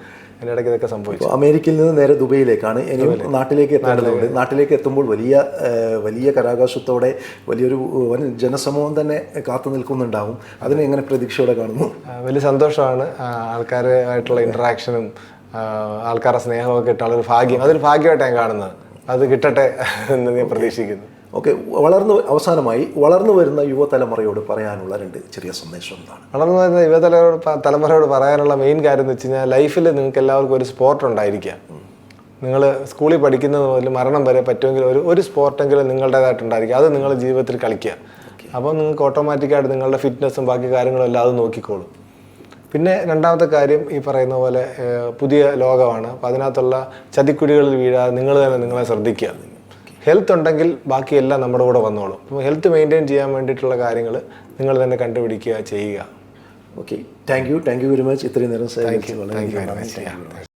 ഇടയ്ക്ക് ഇതൊക്കെ സംഭവിച്ചു. അമേരിക്കയിൽ നിന്ന് നേരെ ദുബൈയിലേക്കാണ്. ഇനിയും നാട്ടിലേക്ക് എത്തേണ്ടതുണ്ട് നാട്ടിലേക്ക്. എത്തുമ്പോൾ വലിയ വലിയ കരാകാശത്തോടെ വലിയൊരു വൻ ജനസമൂഹം തന്നെ കാത്തു നിൽക്കുന്നുണ്ടാവും. അതിനെ എങ്ങനെ പ്രതീക്ഷയോടെ കാണുന്നു? വലിയ സന്തോഷമാണ് ആൾക്കാരുമായിട്ടുള്ള ഇൻട്രാക്ഷനും ആൾക്കാരുടെ സ്നേഹമൊക്കെ ഇട്ടുള്ള ഒരു ഭാഗ്യം. അതൊരു ഭാഗ്യമായിട്ടാണ് ഞാൻ കാണുന്നത്. അത് കിട്ടട്ടെ എന്ന് ഞാൻ പ്രതീക്ഷിക്കുന്നു. ഓക്കെ വളർന്നു അവസാനമായി വളർന്നു വരുന്ന യുവതലമുറയോട് പറയാനുള്ള രണ്ട് ചെറിയ സന്ദേശം എന്താണ്? വളർന്നു വരുന്ന യുവതലമുറയോട് തലമുറയോട് പറയാനുള്ള മെയിൻ കാര്യം എന്ന് വെച്ച് കഴിഞ്ഞാൽ ലൈഫിൽ നിങ്ങൾക്ക് എല്ലാവർക്കും ഒരു സ്പോർട്ട് ഉണ്ടായിരിക്കുക. നിങ്ങൾ സ്കൂളിൽ പഠിക്കുന്നത് മുതൽ മരണം വരെ പറ്റുമെങ്കിൽ ഒരു ഒരു സ്പോർട്ടെങ്കിലും നിങ്ങളുടേതായിട്ടുണ്ടായിരിക്കും അത് നിങ്ങൾ ജീവിതത്തിൽ കളിക്കുക. അപ്പോൾ നിങ്ങൾക്ക് ഓട്ടോമാറ്റിക്കായിട്ട് നിങ്ങളുടെ ഫിറ്റ്നസ്സും ബാക്കി കാര്യങ്ങളും എല്ലാം അത് നോക്കിക്കോളും. പിന്നെ രണ്ടാമത്തെ കാര്യം ഈ പറയുന്ന പോലെ പുതിയ ലോകമാണ്. അപ്പോൾ അതിനകത്തുള്ള ചതിക്കുടികളിൽ വീഴാതെ നിങ്ങൾ തന്നെ നിങ്ങളെ ശ്രദ്ധിക്കുക. ഹെൽത്ത് ഉണ്ടെങ്കിൽ ബാക്കിയെല്ലാം നമ്മുടെ കൂടെ വന്നോളും. അപ്പോൾ ഹെൽത്ത് മെയിന്റെയിൻ ചെയ്യാൻ വേണ്ടിയിട്ടുള്ള കാര്യങ്ങൾ നിങ്ങൾ തന്നെ കണ്ടുപിടിക്കുക ചെയ്യുക. Okay thank you thank you very much ഇത്രയും നേരം സഹായിച്ചു വളരെ